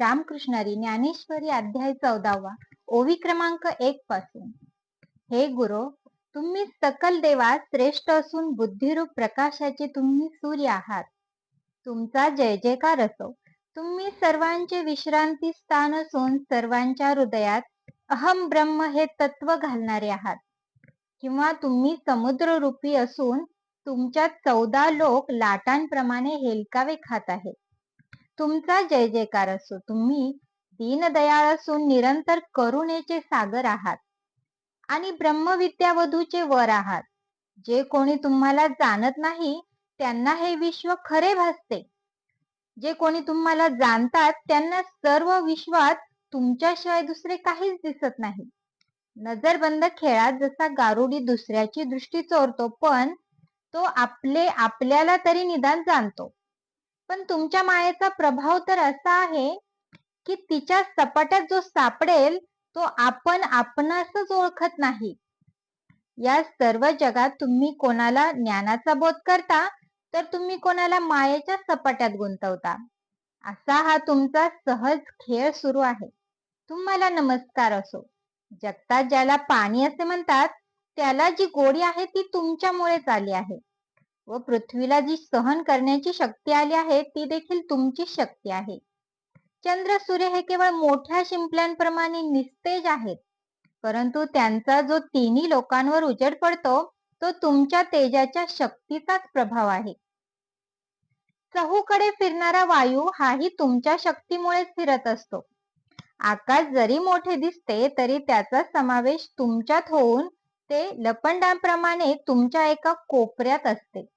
रामकृष्णारी ज्ञानेश्वरी अध्याय चौदावा ओवी क्रमांक एक पासून. हे गुरु तुम्ही सकल देवात श्रेष्ठ असून बुद्धिरूप प्रकाशाचे तुम्ही सूर्य आहात. तुमचा जय जयकार असो. तुम्ही सर्वांचे विश्रांती स्थान असून सर्वांच्या हृदयात अहम ब्रह्म हे तत्व घालणारे आहात. किंवा तुम्ही समुद्र रूपी असून तुमच्या चौदा लोक लाटांप्रमाणे हेलकावे खात आहेत. तुमचा जय जयकार असो. तुम्ही दीनदयाळ असून निरंतर करुणेचे सागर आहात. आणि ब्रह्मविद्यावधूचे वर आहात. जे कोणी तुम्हाला जाणत नाही त्यांना हे विश्व खरे भासते. जे कोणी तुम्हाला जाणतात त्यांना सर्व विश्वात तुमच्याशिवाय दुसरे काहीच दिसत नाही. नजरबंद खेळात जसा गारुडी दुसऱ्याची दृष्टी चोरतो पण तो आपले आपल्याला तरी निदान जाणतो. पण तुमच्या मायेचा प्रभाव तर असा आहे की तिच्या सपाट्यात जो सापडेल तो आपण आपणासच ओळखत नाही. या सर्व जगात तुम्ही कोणाला ज्ञानाचा बोध करता तर तुम्ही कोणाला मायेच्या सपाट्यात गुंतवता. असा हा तुमचा सहज खेळ सुरू आहे. तुम्हाला नमस्कार असो. जगतात ज्याला पाणी असे म्हणतात त्याला जी गोडी आहे ती तुमच्यामुळेच आली आहे. व पृथ्वीला जी सहन करण्याची शक्ती आली आहे ती देखील तुमची शक्ती आहे. चंद्र सूर्य हे केवळ मोठ्या शिंपल्यांप्रमाणे निस्तेज आहेत. परंतु त्यांचा जो तिन्ही लोकांवर उजेड पडतो तो तुमच्या तेजाच्या शक्तीचाच प्रभाव आहे. चहूकडे फिरणारा वायू हाही तुमच्या शक्तीमुळेच फिरत असतो. आकाश जरी मोठे दिसते तरी त्याचा समावेश तुमच्यात होऊन ते लपंडाप्रमाणे तुमच्या एका कोपऱ्यात असते.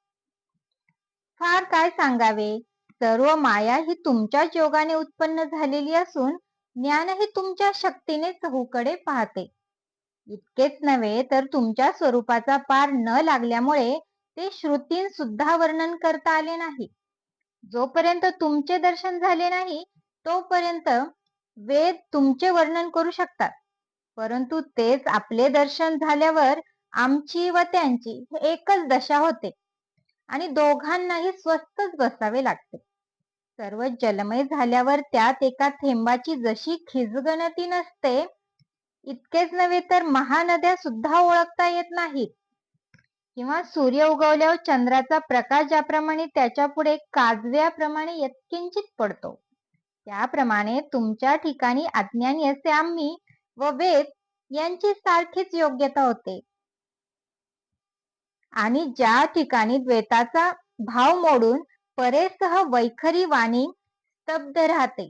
फार काय सांगावे. सर्व माया ही तुमच्याच योगाने उत्पन्न झालेली असून ज्ञान ही तुमच्या शक्तीने चहूकडे पाहते. इतकेच नव्हे तर तुमच्या स्वरूपाचा पार न लागल्यामुळे ते श्रुतीन सुद्धा वर्णन करता आले नाही. जोपर्यंत तुमचे दर्शन झाले नाही तोपर्यंत वेद तुमचे वर्णन करू शकतात. परंतु तेच आपले दर्शन झाल्यावर आमची व त्यांची एकच दशा होते. आणि दोघांनाही स्वस्तच बसावे लागते. सर्व जलमय झाल्यावर त्यात एका थेंबाची जशी खिजगणती नसते इतकेच नव्हे तर महानद्या सुद्धा ओळखता येत नाहीत. किंवा सूर्य उगवल्यावर चंद्राचा प्रकाश ज्याप्रमाणे त्याच्या पुढे काजव्याप्रमाणे यत्किंचित पडतो. त्याप्रमाणे तुमच्या ठिकाणी अज्ञानी असे आम्ही व वेद यांची सारखीच योग्यता होते. आणि ज्या ठिकाणी द्वैताचा भाव मोडून परेसह वैखरी वाणी स्तब्ध राहते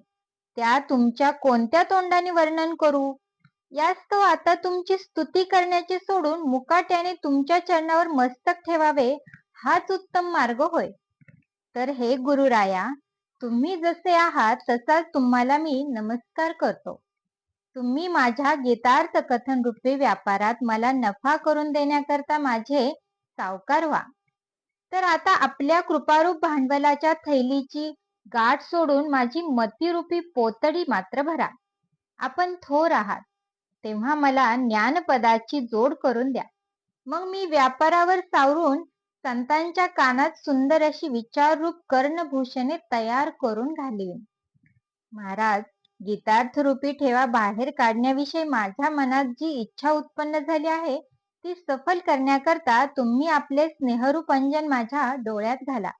त्या तुमच्या कोणत्या तोंडाने वर्णन करू? यास्तव आता तुमची स्तुती करण्याचे सोडून मुकाट्याने तुमच्या चरणावर मस्तक ठेवावे हाच उत्तम मार्ग होय. तर हे गुरुराया तुम्ही जसे आहात तसाच तुम्हाला मी नमस्कार करतो. तुम्ही माझ्या गीतार्थ कथन रूपी व्यापारात मला नफा करून देण्याकरता माझे सावकार व्हा. तर आता आपल्या कृपारूप भांडवलाच्या थैलीची गाठ सोडून माझी मतीरूपी पोतडी मात्र भरा. आपण थोर आहात. तेव्हा मला ज्ञानपदाची जोड करून द्या. मग मी व्यापारावर सावरून संतांच्या कानात सुंदर अशी विचाररूप कर्णभूषणे तयार करून घालीन. महाराज गीतार्थ रूपी ठेवा बाहेर काढण्याविषयी माझ्या मनात जी इच्छा उत्पन्न झाली आहे ती सफल करण्याकरता तुम्ही आपले स्नेहरूप अंजन माझ्या डोळ्यात घाला.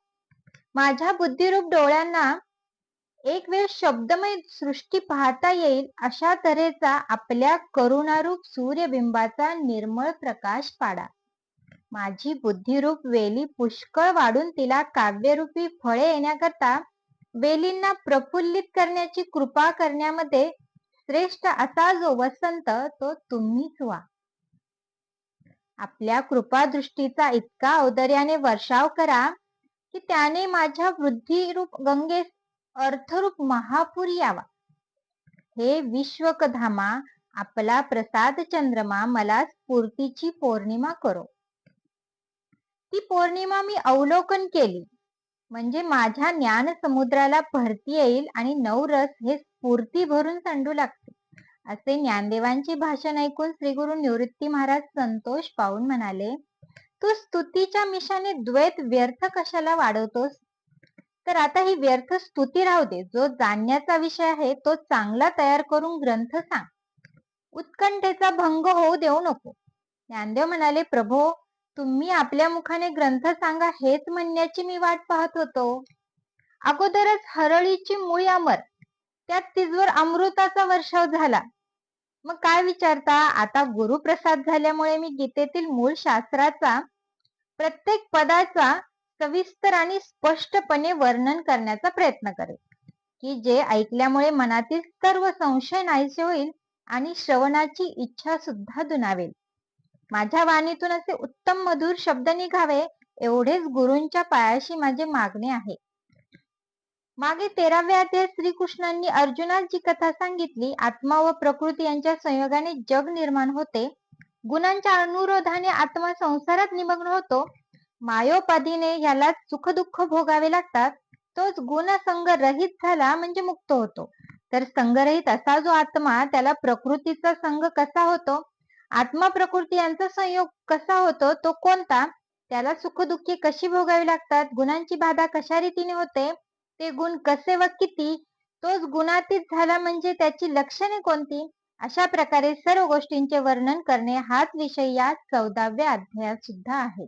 माझ्या बुद्धिरूप डोळ्यांना एक वेळ शब्दमय सृष्टी पाहता येईल अशा तऱ्हेचा आपल्या करुणारूप सूर्यबिंबाचा निर्मळ प्रकाश पाडा. माझी बुद्धिरूप वेली पुष्कळ वाढून तिला काव्यरूपी फळे येण्याकरता वेलींना प्रफुल्लित करण्याची कृपा करण्यामध्ये श्रेष्ठ असा जो वसंत तो तुम्हीच व्हा. आपल्या कृपादृष्टीचा इतका औदर्याने वर्षाव करा की त्याने माझ्या वृद्धिरूप गंगेस अर्थरूप महापूर यावा. हे विश्वकधामा आपला प्रसाद चंद्रमा मला स्फूर्तीची पौर्णिमा करो. ती पौर्णिमा मी अवलोकन केली. म्हणजे माझ्या ज्ञान समुद्राला भरती येईल आणि नवरस हे स्फूर्ती भरून संडू लागते. असे ज्ञानदेवांचे भाषण ऐकून श्री गुरु निवृत्ती महाराज संतोष पाहून म्हणाले तू स्तुतीच्या मिशाने द्वैत व्यर्थ कशाला वाढवतोस? तर आता ही व्यर्थ स्तुती राहू दे. जो जाणण्याचा विषय आहे तो चांगला तयार करून ग्रंथ सांग. उत्कंठेचा भंग होऊ देऊ नको. ज्ञानदेव म्हणाले प्रभो तुम्ही आपल्या मुखाने ग्रंथ सांगा हेच म्हणण्याची मी वाट पाहत होतो. अगोदरच हरळीची मुळी अमर. त्यात तिजवर अमृताचा वर्षाव झाला. मग काय विचारता? आता गुरुप्रसाद झाल्यामुळे मी गीतेतील मूळ शास्त्राचा प्रत्येक पदाचा सविस्तर आणि स्पष्टपणे वर्णन करण्याचा प्रयत्न करेल की जे ऐकल्यामुळे मनातील सर्व संशय नाहीसे होईल आणि श्रवणाची इच्छा सुद्धा दुनावेल माझ्या वाणीतून असे उत्तम मधुर शब्द निघावे एवढेच गुरूंच्या पायाशी माझे मागणे आहे. मागे तेराव्या अध्यायात श्रीकृष्णांनी अर्जुनास जी कथा सांगितली. आत्मा व प्रकृती यांच्या संयोगाने जग निर्माण होते. गुणांच्या अनुरोधाने आत्मा संसारात निमग्न होतो. मायोपाधीने याला सुखदुःख भोगावे लागतात. तोच गुणसंग रहित झाला म्हणजे मुक्त होतो. तर संगरहित असा जो आत्मा त्याला प्रकृतीचा संग कसा होतो? आत्मा प्रकृती यांचा संयोग कसा होतो? तो कोणता? त्याला सुखदुःखी कशी भोगावी लागतात? गुणांची बाधा कशा रीतीने होते? ते गुण कसे व किती? तोच गुणातीत झाला म्हणजे त्याची लक्षणे कोणती? अशा प्रकारे सर्व गोष्टींचे वर्णन करणे हाच विषय या चौदाव्या अध्यायात सुद्धा आहे.